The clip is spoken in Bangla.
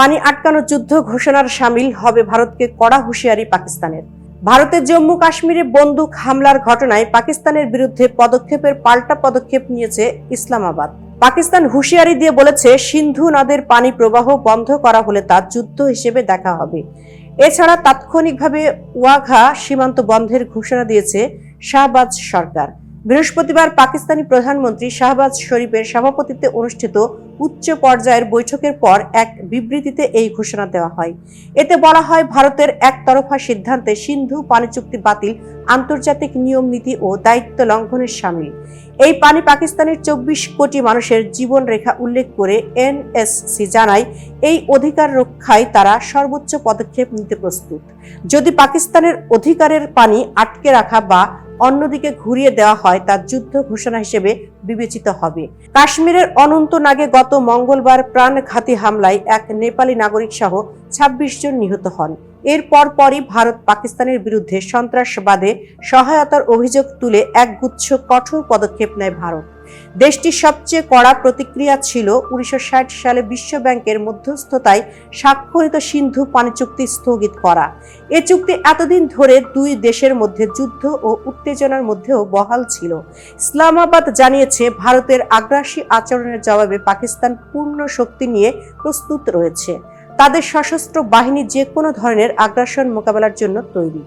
পানি আটকানো যুদ্ধ ঘোষণার সামিল হবে ভারতকে কড়া হুঁশিয়ারি পাকিস্তানের। ভারতের জম্মু কাশ্মীরে বন্দুক হামলার ঘটনায় পাকিস্তানের বিরুদ্ধে পদক্ষেপের পাল্টা পদক্ষেপ নিয়েছে ইসলামাবাদ। পাকিস্তান হুঁশিয়ারি দিয়ে বলেছে, সিন্ধু নদের পানি প্রবাহ বন্ধ করা হলে তা যুদ্ধ হিসেবে দেখা হবে। এছাড়া তাৎক্ষণিকভাবে ওয়াঘা সীমান্ত বন্ধের ঘোষণা দিয়েছে শাহবাজ সরকার। বৃহস্পতিবার পাকিস্তানি প্রধানমন্ত্রী শাহবাজ শরীফের সভাপতিত্বে অনুষ্ঠিত উচ্চ পর্যায়ের বৈঠকের পর এক বিবৃতিতে এই ঘোষণা দেওয়া হয়। এতে বলা হয়, ভারতের একতরফা সিদ্ধান্তে সিন্ধু পানি চুক্তি বাতিল, আন্তর্জাতিক নিয়ম নীতি ও দায়িত্ব লঙ্ঘনের সামিল। এই পানি পাকিস্তানের চব্বিশ কোটি মানুষের জীবন রেখা উল্লেখ করে এনএসসি জানায়, এই অধিকার রক্ষায় তারা সর্বোচ্চ পদক্ষেপ নিতে প্রস্তুত। যদি পাকিস্তানের অধিকারের পানি আটকে রাখা বা অন্যদিকে ঘুরিয়ে দেওয়া হয় তা যুদ্ধ ঘোষণা হিসেবে বিবেচিত হবে। কাশ্মীরের অনন্তনাগে গত মঙ্গলবার প্রাণঘাতী হামলায় এক নেপালি নাগরিক সহ ছাব্বিশ জন নিহত হন। এরপর পরই ভারত পাকিস্তানের বিরুদ্ধে সন্ত্রাসবাদে সহায়তার অভিযোগ তুলে একগুচ্ছ কঠোর পদক্ষেপ নেয় ভারত। দেশটির সবচেয়ে কড়া প্রতিক্রিয়া ছিল উনিশশো ষাট সালে বিশ্ব ব্যাংকের মধ্যস্থতায় স্বাক্ষরিত সিন্ধু পানি চুক্তি স্থগিত করা। এ চুক্তি এতদিন ধরে দুই দেশের মধ্যে যুদ্ধ ও উত্তেজনার মধ্যেও বহাল ছিল। ইসলামাবাদ জানিয়েছে, ভারতের আগ্রাসী আচরণের জবাবে পাকিস্তান পূর্ণ শক্তি নিয়ে প্রস্তুত রয়েছে। তাদের সশস্ত্র বাহিনী যে কোনো ধরনের আগ্রাসন মোকাবেলার জন্য তৈরি।